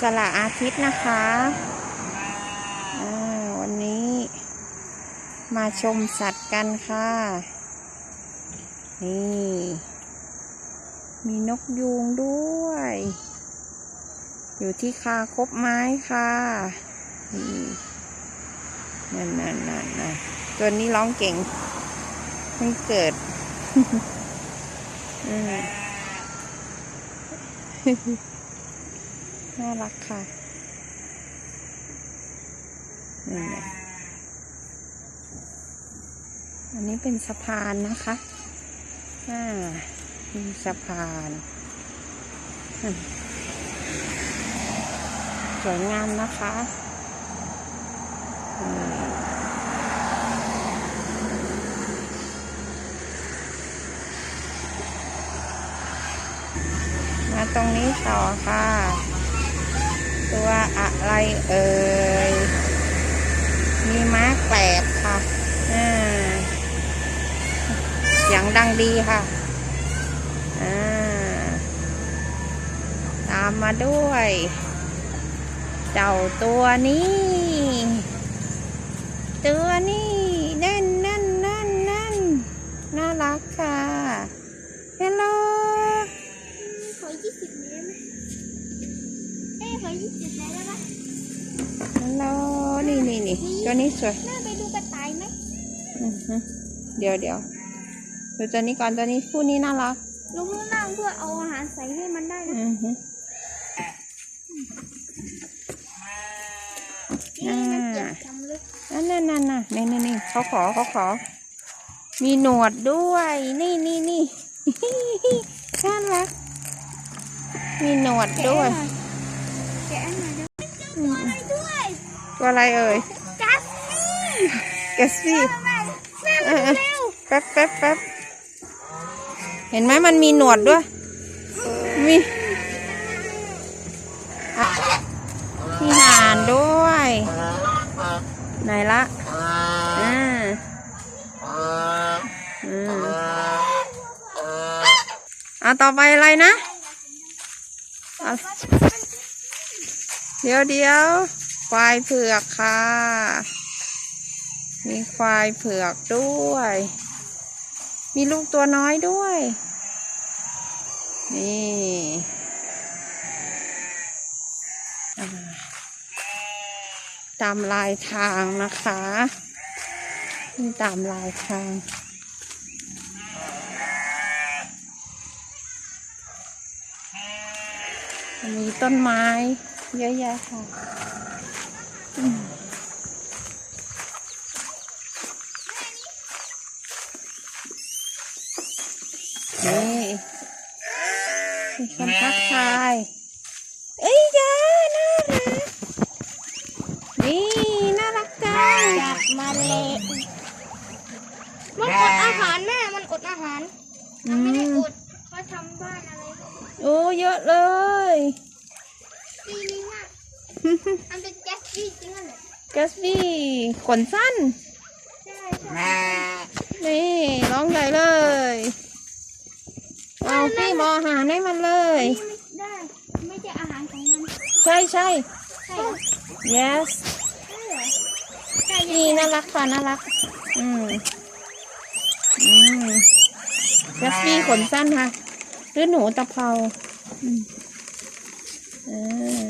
สละอาทิตย์นะคะวันนี้มาชมสัตว์กันค่ะ นี่ มีนกยูงด้วย อยู่ที่คาคบไม้ค่ะนี่นั่นนั่นนั่นนั่นตัวนี้ร้องเก่งเพิ่งเกิดอืม น่ารักค่ะนี่อันนี้เป็นสะพานนะคะอ่ามีสะพานสวยงามนะคะมาตรงนี้ต่อค่ะ ตัวอะไรเอ่ย มีม้าแกลบค่ะอ่เสียงดังดีค่ะตามมาด้วย เจ้าตัวนี้ ตัวนี้ นั่นนั่นนั่นนั่นน่ารักค่ะ ตัวนี้สวยแม่ไปดูกระต่ายไหมอือฮึเดี๋ยวเดี๋ยวดูตัวนี้ก่อนตัวนี้คู่นี้น่ารักลงข้างล่างเพื่อเอาอาหารใส่ให้มันได้นะอือฮึนี่มันเจ็บจังเลยนั่นนั่นนั่นน่ะนี่นี่นี่เขาขอเขาขอ มีหนวดด้วย นี่นี่นี่น่ารัก มีหนวดด้วยแกะหน่อยเดี๋ยวอืมอะไรด้วยตัวอะไรเอ่ยกัสซี่ แกสซี่แม่แม่มาดูเร็วแป๊บแป๊บแป๊บเห็นไหมมันมีหนวดด้วย มีอะมีหานด้วย ไหนละอ่าอืมอะต่อไปอะไรนะอะเดี๋ยวเดี๋ยวควายเผือกค่ะ มีควายเผือกด้วย มีลูกตัวน้อยด้วย นี่ตามลายทางนะคะนี่ตามลายทาง มีต้นไม้เยอะแยะค่ะอืมนี่ มีคนทักทาย เอ้ยยาน่ารัก นี่น่ารักจังจับมาเลยมันอดอาหารแม่ มันอดอาหารอืมันไม่ได้มอดเขาทำบ้านอะไรโอ้เยอะเลยซีนี้มากมันเป็นแจ็คกี้จริงๆเลยแกสบี้ขนสั้น ใช่ใช่นี่ร้องใหญ่เลย เอาพี่มออาหารให้มันเลยไม่ได้ไม่ใช่อาหารของมันใช่ใช่ ใช่เหรอ yes ใช่เหรอใช่นี่น่ารักค่ะน่ารัก อืม อืมแกสบี้ขนสั้นค่ะหรือหนูตะเภาอืมอ่า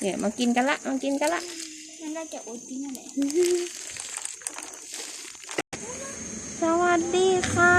เนี่ยมากินกันละ มากินกันละ มันน่าจะโอดจริงนั่นแหละสวัสดีค่ะ